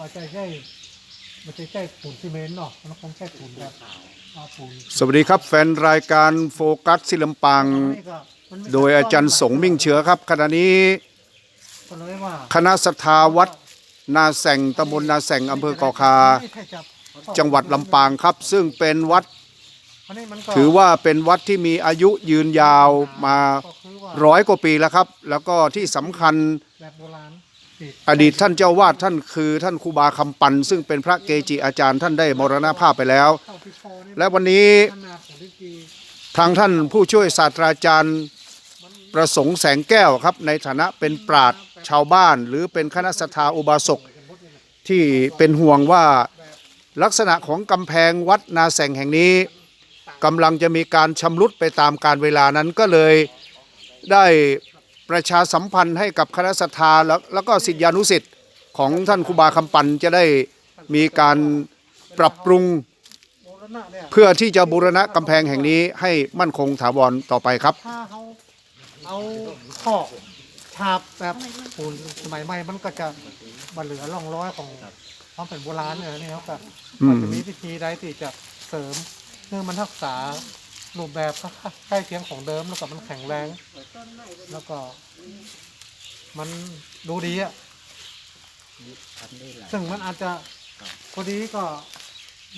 ว่าใช่ใช่มันจะใช่ปูนซีเมนต์เนาะมันคงใช่ปูนแบบอ่าปูนสวัสดีครับแฟนรายการโฟกัสศิลำปาง นี่ก็มันไม่โดยอาจารย์สงมิ่งเชื้อครับขณะนี้ก็เลยว่าคณะสถาวัดนาแสงตำบลนาแสงอำเภอเกาะคา ไม่ใช่จับจังหวัดลำปางครับ ซึ่งเป็นวัดอันนี้มันก็ถือว่าเป็นวัดที่มีอายุยืนยาวมาก็คือว่าร้อยกว่าปีแล้วครับ แล้วก็ที่สำคัญแบบโบราณติด อดีตท่านเจ้าวาดท่านคือท่านครูบาคำปัน ซึ่งเป็นพระเกจิอาจารย์ท่านได้มรณภาพไปแล้ว และวันนี้ขนาดของที่กีทางท่านผู้ช่วยศาสตราจารย์ประสงค์แสงแก้วครับในฐานะเป็นปราดชาวบ้าน หรือเป็นคณะสถาอุบาสกที่เป็นห่วงว่าลักษณะของกำแพงวัดนาแสงแห่งนี้กำลังจะมีการชำรุดไปตามการเวลานั้นก็เลยได้ ประชาสัมพันธ์ให้กับคณะสถาแล้วแล้วก็สิทธิานุสิทธิ์ของท่านครูบาคำปันจะได้มีการปรับปรุงเพื่อที่จะบูรณะกำแพงแห่งนี้ให้มั่นคงถาวรต่อไปครับ ถ้าเขาเอาขอกฉาบแบบปูนสมัยใหม่มันก็จะบเหลือร่องรอยของความเป็นโบราณเนี่ยนี่ครับก็มันจะมีวิธีใดที่จะเสริมเพื่อมันรักษา รูปแบบใกล้เคียงของเดิมแล้วก็มันแข็งแรง แล้วก็มันดูดีอะซึ่งมันอาจจะพอดีก็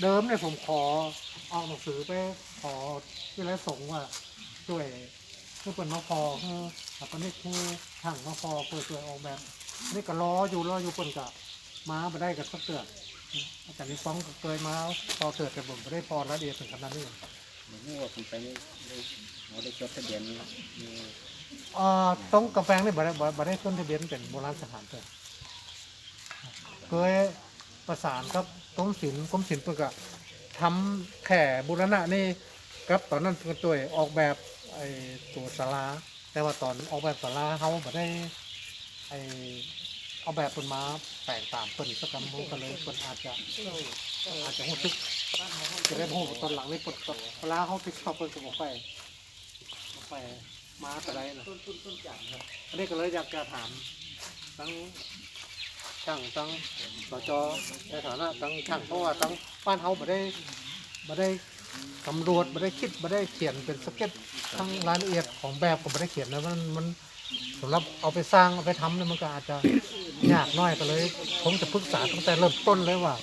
เดิมเนี่ยผมขอออกหนังสือไปขอที่ไรสงฆ์ว่าช่วยช่วยเปิดมาพอคือแล้วก็นี่คือทางมาพอเพื่อช่วยออกแบบนี่ก็รออยู่รออยู่เปิ่นกะมาไปได้กับสักเตือนอาจารย์นิฟ้องก็เคยมาพอเกิดแต่ผมไม่ได้พอละเอียดถึงขนาดนี้เห มือนว่าผมไปได้เราได้จดทะเบียนมีอ่าต้องกาแฟนี่บ่ได้บ่บ่ได้ขึ้นทะเบียนเป็นโบราณสถานเตือนเคยประสานกับกรมศิลป์กรมศิลป์เพื่อก็ทำแข่บูรณะนี่ครับตอนนั้นเพื่อตัวออกแบบไอ้ตัวศาลาแต่ว่าตอนออกแบบศาลาเขาบ่ได้ไอ้เอาแบบเพิ่นมาแปลงตามเพิ่นสักกำมือกันเลยเพิ่นอาจจะอาจจะรู้สึก จะได้พูดตอนหลังนี่เพิ่นเวลาเขาติดเข้าเพิ่นก็บอกไปบอกไปมาแต่ไรนะอันนี้ก็เลยอยากจะถามทั้งช่างทั้งสจในฐานะทั้งช่างเพราะว่าทั้งบ้านเขาบ่ได้บ่ได้สำรวจบ่ได้คิดบ่ได้เขียนเป็นสเก็ตทั้งรายละเอียดของแบบก็บ่ได้เขียนนะมันมันสำหรับเอาไปสร้างเอาไปทำเนี่ยมันก็อาจจะยากน้อยก็เลย ผมจะปรึกษาตั้งแต่เริ่มต้นเลยว่า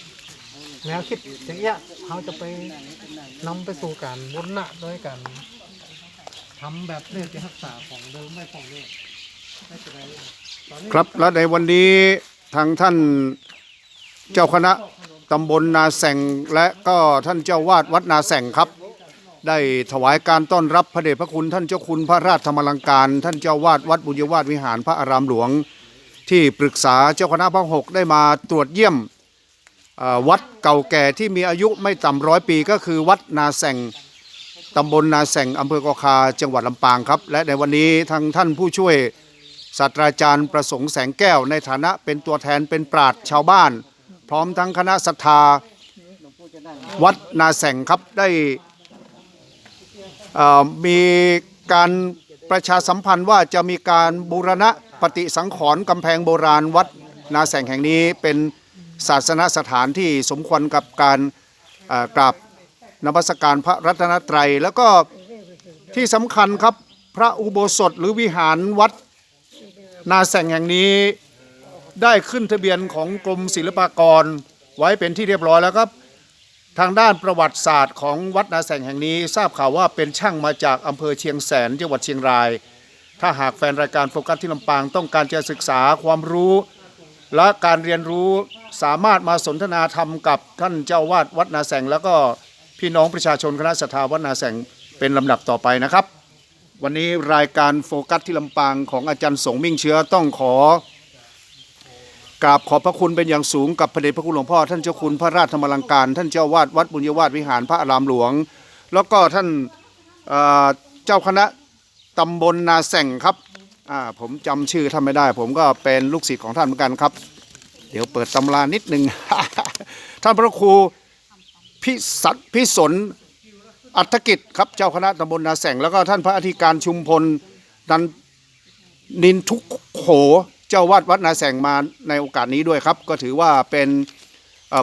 แนวคิดอย่างเงี้ย เขาจะไปนำไปสู่การบูรณะโดยการทำแบบเรื่องที่รักษาของเดิมไม่ของเนี่ยไม่เป็นไรตอนนี้ครับและในวันนี้ทางท่านเจ้าคณะตำบลนาแสงและก็ท่านเจ้าวาดวัดนาแสงครับ ได้ถวายการต้อนรับพระเดชพระคุณท่านเจ้าคุณพระราชธรรมลังการ ท่านเจ้าวาดวัดบุญยวาสวิหารพระอารามหลวง ที่ปรึกษาเจ้าคณะพระหกได้มาตรวจเยี่ยม วัดเก่าแก่ที่มีอายุไม่ต่ำร้อยปีก็คือวัดนาแสงตำบลนาแสงอำเภอกอคาจังหวัดลำปางครับ และในวันนี้ทางท่านผู้ช่วยศาสตราจารย์ประสงค์แสงแก้วในฐานะเป็นตัวแทนเป็นปราดชาวบ้าน พร้อมทั้งคณะศรัทธาวัดนาแสงครับได้มีการประชาสัมพันธ์ว่าจะมีการบูรณะปฏิสังขรณ์กำแพงโบราณวัดนาแสงแห่งนี้เป็น ศาสนสถานที่สมควรกับการกราบนมัสการพระรัตนตรัย แล้วก็ที่สำคัญครับพระอุโบสถหรือวิหารวัดนาแสงแห่งนี้ได้ขึ้นทะเบียนของกรมศิลปากรไว้เป็นที่เรียบร้อยแล้วครับ ทางด้านประวัติศาสตร์ของวัดนาแสงแห่งนี้ ทราบข่าวว่าเป็นช่างมาจากอำเภอเชียงแสนจังหวัดเชียงราย ถ้าหากแฟนรายการโฟกัสที่ลำปางต้องการจะศึกษาความรู้ และการเรียนรู้ สามารถมาสนทนาธรรมกับท่านเจ้าวาดวัดนาแสง แล้วก็พี่น้องประชาชนคณะสัทธาวัดนาแสงเป็นลำดับต่อไปนะครับ วันนี้รายการโฟกัสที่ลำปางของอาจารย์สงมิ่งเชื้อต้องขอกราบขอบพระคุณเป็นอย่างสูงกับพระเดชพระคุณหลวงพ่อท่านเจ้าคุณพระราชธรรมลังการ ท่านเจ้าวาดวัดบุญยวาสวิหารพระอารามหลวง แล้วก็ท่านเจ้าคณะตำบลนาแสงครับผมจำชื่อท่านไม่ได้ ผมก็เป็นลูกศิษย์ของท่านเหมือนกันครับ เดี๋ยวเปิดตำรานิดหนึ่ง ท่านพระครูพิสัตพิสนอัฐกิจครับเจ้าคณะตำบลนาแสงแล้วก็ท่านพระอธิการชุมพลนันนินทุกโขเจ้าวาดวัดนาแสงมาในโอกาสนี้ด้วยครับ ก็ถือว่าเป็น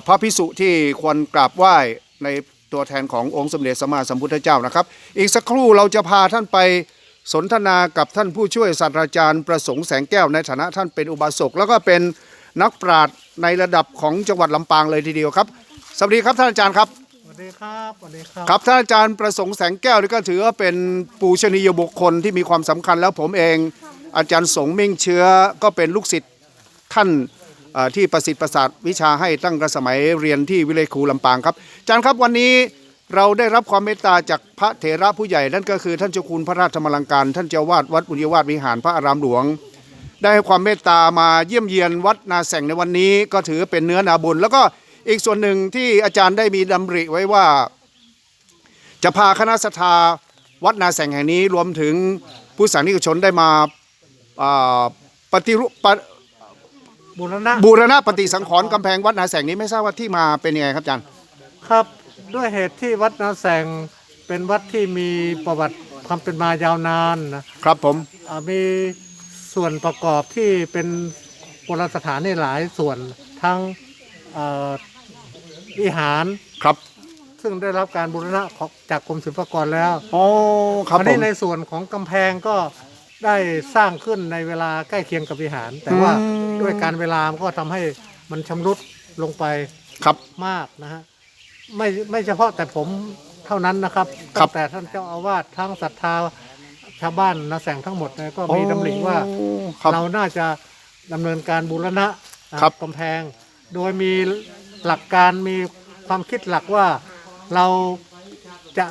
พระพิสุที่ควรกราบไหว้ในตัวแทนขององค์สมเด็จสัมมาสัมพุทธเจ้านะครับ อีกสักครู่เราจะพาท่านไปสนทนากับท่านผู้ช่วยศาสตราจารย์ประสงค์แสงแก้วในฐานะท่านเป็นอุบาสกแล้วก็เป็น นักปราชญ์ในระดับของจังหวัดลำปางเลยทีเดียวครับสวัสดีครับท่านอาจารย์ครับสวัสดีครับสวัสดีครับครับท่านอาจารย์ประสงค์แสงแก้วนี่ก็ถือว่าเป็นปูชนียบุคคลที่มีความสำคัญแล้วผมเอง อาจารย์สงมิ่งเชื้อก็เป็นลูกศิษย์ท่านเอ่อที่ประสิทธิ์ประสาทวิชาให้ตั้งแต่สมัยเรียนที่วิเลยครูลำปางครับอาจารย์ครับวันนี้เราได้รับความเมตตาจากพระเถระผู้ใหญ่นั่นก็คือท่านเจ้าคุณพระราชธรรมลังการ ท่านเจ้าวาดวัดบุญยวาสวิหารพระอารามหลวง ได้ให้ความเมตตามาเยี่ยมเยียนวัดนาแสงในวันนี้ก็ถือเป็นเนื้อนาบุญ แล้วก็อีกส่วนหนึ่งที่อาจารย์ได้มีดำริไว้ว่า จะพาคณะสทาวัดนาแสงแห่งนี้รวมถึงผู้สานิกชนได้มาอ่าปฏิรูปปะบุรณะบูรณะปฏิสังขรณ์กำแพงวัดนาแสงนี้ไม่ทราบว่าที่มาเป็นยังไงครับอาจารย์ครับด้วยเหตุที่วัดนาแสงเป็นวัดที่มีประวัติความเป็นมายาวนานนะครับผมอ่ามี ส่วนประกอบที่เป็นโบราณสถานในหลายส่วนทั้งเอ่อวิหาร ครับซึ่งได้รับการบูรณะของจากกรมศิลปากรแล้วอ๋อครับอันผนี้มในส่วนของกำแพงก็ได้สร้างขึ้นในเวลาใกล้เคียงกับวิหาร แต่ว่าอืมด้วยการเวลามันก็ทำให้มันชำรุดลงไป ครับ มากนะฮะไม่ไม่เฉพาะแต่ผมเท่านั้นนะครับครับ ตั้งแต่ท่านเจ้าอาวาสทั้งศรัทธา ชาวบ้านนาแสงทั้งหมดเนี่ยก็มีดำริว่าอ๋อครับ เราน่าจะดำเนินการบูรณะนะครับ กำแพง โดยมีหลักการมีความคิดหลักว่าเราจะ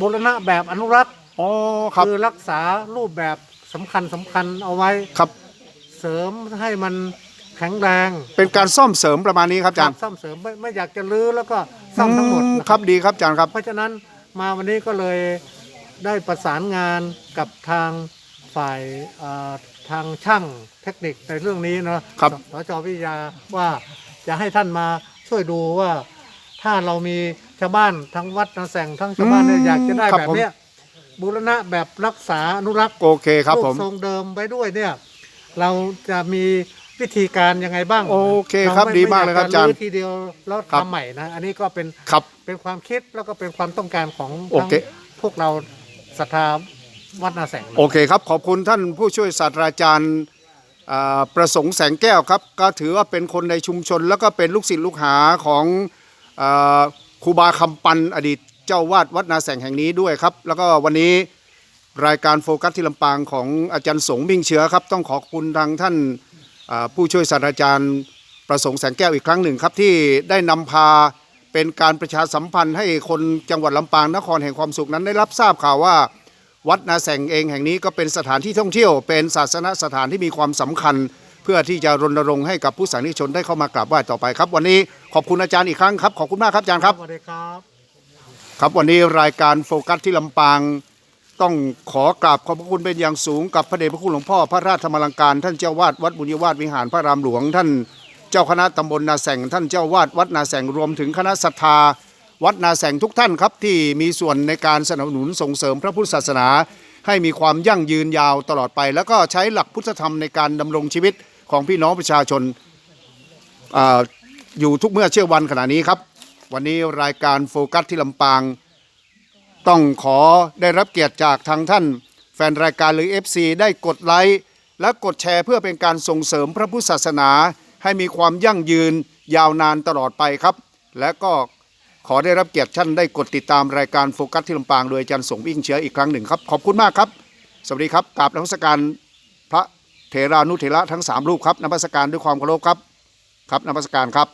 บูรณะแบบอนุรักษ์อ๋อครับคือรักษารูปแบบสำคัญสำคัญเอาไว้ครับ เสริมให้มันแข็งแรงเป็นการซ่อมเสริมประมาณนี้ครับอาจารย์ซ่อมเสริมไม่ไม่อยากจะรื้อแล้วก็ซ่อมทั้งหมดอืนะครับดีครับอาจารย์ครับ เพราะฉะนั้นมาวันนี้ก็เลย ได้ประสานงานกับทางฝ่ายเอ่อทางช่างเทคนิคในเรื่องนี้เนาะครับสจวิทยาว่าจะให้ท่านมาช่วยดูว่า ถ้าเรามีชาวบ้านทั้งวัดนาแสงทั้งชาวบ้านเนี่ยอยากจะได้ครับแบบผม เนี้ยบูรณะแบบรักษาอนุรักษ์ โอเคครับรูผปมทรงเดิมไว้ด้วยเนี่ย เราจะมีวิธีการยังไงบ้างโอเคครับไดีมากเลยครับไอาจารย์ทีเดียวแล้วครับ ทำใหม่นะ อันนี้ก็เป็นครับ เป็นความคิดแล้วก็เป็นความต้องการของโอเค ทั้งพวกเรา ศรัทธาวัดนาแสงโอเคครับ ขอบคุณท่านผู้ช่วยศาสตราจารย์ประสงค์แสงแก้วครับ ก็ถือว่าเป็นคนในชุมชน แล้วก็เป็นลูกศิษย์ลูกหาของอครูบาคำปันอดีตเจ้าวาดวัดนาแสงแห่งนี้ด้วยครับ แล้วก็วันนี้รายการโฟกัสที่ลำปางของอาจารย์สงมิ่งเชื้อครับ ต้องขอบคุณทางท่านผู้ช่วยศาสตราจารย์ประสงค์แสงแก้วอีกครั้งหนึ่งครับที่ได้นำพา เป็นการประชาสัมพันธ์ให้คนจังหวัดลำปางนครแห่งความสุขนั้นได้รับทราบข่าวว่า วัดนาแสงเองแห่งนี้ก็เป็นสถานที่ท่องเที่ยว เป็นศาสนสถานที่มีความสำคัญ เพื่อที่จะรณรงค์ให้กับผู้สานิชนได้เข้ามากราบไหว้ต่อไปครับ วันนี้ขอบคุณอาจารย์อีกครั้งครับขอบคุณมากครับอาจารย์ครับสวัสดีครับ ครับวันนี้รายการโฟกัสที่ลำปางต้องขอกราบขอบพระคุณเป็นอย่างสูงกับพระเดชพระคุณหลวงพ่อพระราชธรรมลังการ ท่านเจ้าวาดวัดบุญยวาสวิหารพระรามหลวงท่าน เจ้าคณะตำบลนาแสงท่านเจ้าวาดวัดนาแสงรวมถึงคณะศรัทธา วัดนาแสงทุกท่านครับที่มีส่วนในการสนับสนุนส่งเสริมพระพุทธศาสนา ให้มีความยั่งยืนยาวตลอดไป แล้วก็ใช้หลักพุทธธรรมในการดำรงชีวิตของพี่น้องประชาชนอาอยู่ทุกเมื่อเชื่อวันขณะนี้ครับ วันนี้รายการโฟกัสที่ลำปาง ต้องขอได้รับเกียรติจากทางท่าน แฟนรายการหรือ FC ได้กดไลค์และกดแชร์เพื่อเป็นการส่งเสริมพระพุทธศาสนา ให้มีความยั่งยืนยาวนานตลอดไปครับ และก็ขอได้รับเกียรติท่านได้กดติดตามรายการโฟกัสที่ลำปางโดยอาจารย์สงวิ่งเชื้ออีกครั้งหนึ่งครับ ขอบคุณมากครับ สวัสดีครับกราบนมัสการพระเถรานุเถระทั้งสามรูปครับนมัสการด้วยความเคารพครับครับนมัสการครับ